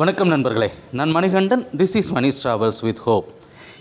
வணக்கம் நண்பர்களே. நான் Manikandan this is Mani travels with hope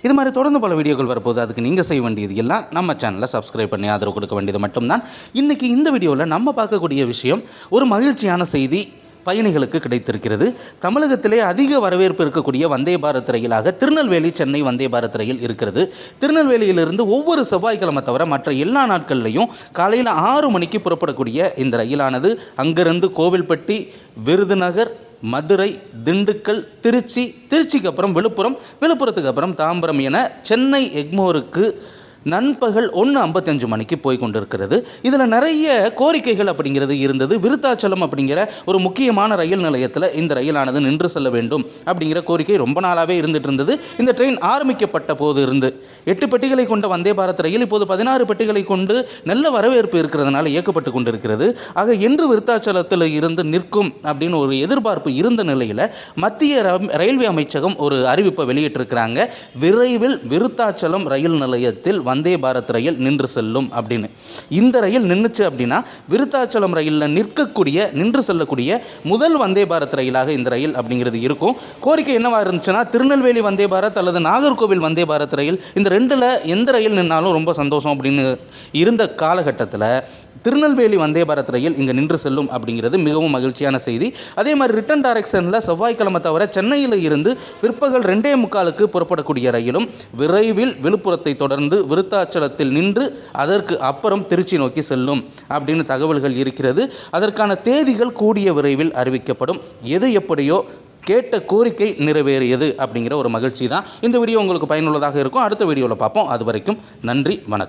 இது மாதிரி தொடர்ந்து பல வீடியோக்கள் வரப்போது அதுக்கு நீங்கள் செய்ய வேண்டியது எல்லாம் நம்ம சேனலை சப்ஸ்கிரைப் பண்ணி ஆதரவு கொடுக்க வேண்டியது மட்டும்தான். இன்றைக்கி இந்த வீடியோவில் நம்ம பார்க்கக்கூடிய விஷயம் ஒரு மகிழ்ச்சியான செய்தி பயணிகளுக்கு கிடைத்திருக்கிறது. தமிழகத்திலே அதிக வரவேற்பு இருக்கக்கூடிய வந்தே பாரத் ரயிலாக திருநெல்வேலி சென்னை வந்தே பாரத் ரயில் இருக்கிறது. திருநெல்வேலியிலிருந்து ஒவ்வொரு செவ்வாய்க்கிழமை தவிர மற்ற எல்லா நாட்கள்லையும் காலையில் ஆறு மணிக்கு புறப்படக்கூடிய இந்த ரயிலானது அங்கிருந்து கோவில்பட்டி விருதுநகர் மதுரை திண்டுக்கல் திருச்சி திருச்சிக்கு அப்புறம் விழுப்புரம் விழுப்புரத்துக்கு அப்புறம் தாம்பரம் என சென்னை எக்மோருக்கு நண்பகல் ஒன்று ஐம்பத்தஞ்சு மணிக்கு போய் கொண்டிருக்கிறது இதில் நிறைய கோரிக்கைகள் அப்படிங்கிறது இருந்தது. விருத்தாச்சலம் அப்படிங்கிற ஒரு முக்கியமான ரயில் நிலையத்தில் இந்த ரயிலானது நின்று செல்ல வேண்டும் அப்படிங்கிற கோரிக்கை ரொம்ப நாளாகவே இருந்துட்டு இருந்தது இந்த ட்ரெயின் ஆரம்பிக்கப்பட்ட போது இருந்து எட்டு பெட்டிகளை கொண்ட வந்தே பாரத் ரயில் இப்போது பதினாறு பெட்டிகளை கொண்டு நல்ல வரவேற்பு இருக்கிறதுனால இயக்கப்பட்டு கொண்டிருக்கிறது. ஆக என்று விருத்தாச்சலத்தில் இருந்து நிற்கும் அப்படின்னு ஒரு எதிர்பார்ப்பு இருந்த நிலையில் மத்திய ரயில்வே அமைச்சகம் ஒரு அறிவிப்பை வெளியிட்டிருக்கிறாங்க. விரைவில் விருத்தாச்சலம் ரயில் நிலையத்தில் வந்தே பாரத் ரயில் நின்று செல்லும் அப்படின்னு. இந்த ரயில் நின்றுச்சு அப்படின்னா விருத்தாச்சலம் ரயிலில் நிற்கக்கூடிய நின்று செல்லக்கூடிய முதல் வந்தே பாரத் ரயிலாக இந்த ரயில் அப்படிங்கிறது இருக்கும். கோரிக்கை என்னவாக இருந்துச்சுன்னா திருநெல்வேலி வந்தே பாரத் அல்லது நாகர்கோவில் வந்தே பாரத் ரயில் இந்த ரெண்டில் எந்த ரயில் நின்னாலும் ரொம்ப சந்தோஷம் அப்படின்னு இருந்த காலகட்டத்தில் திருநெல்வேலி வந்தே பாரத் ரயில் இங்கே நின்று செல்லும் அப்படிங்கிறது மிகவும் மகிழ்ச்சியான செய்தி. அதே மாதிரி ரிட்டன் டைரக்ஷனில் செவ்வாய்க்கிழமை தவிர சென்னையில் இருந்து பிற்பகல் ரெண்டே முக்காலுக்கு புறப்படக்கூடிய ரயிலும் விரைவில் விழுப்புரத்தை தொடர்ந்து விருத்தாச்சலத்தில் நின்று அதற்கு அப்புறம் திருச்சி நோக்கி செல்லும் அப்படின்னு தகவல்கள் இருக்கிறது. அதற்கான தேதிகள் கூடிய விரைவில் அறிவிக்கப்படும். எது எப்படியோ கேட்ட கோரிக்கை நிறைவேறியது அப்படிங்கிற ஒரு மகிழ்ச்சி தான். இந்த வீடியோ உங்களுக்கு பயனுள்ளதாக இருக்கும். அடுத்த வீடியோவில் பார்ப்போம். அது வரைக்கும் நன்றி வணக்கம்.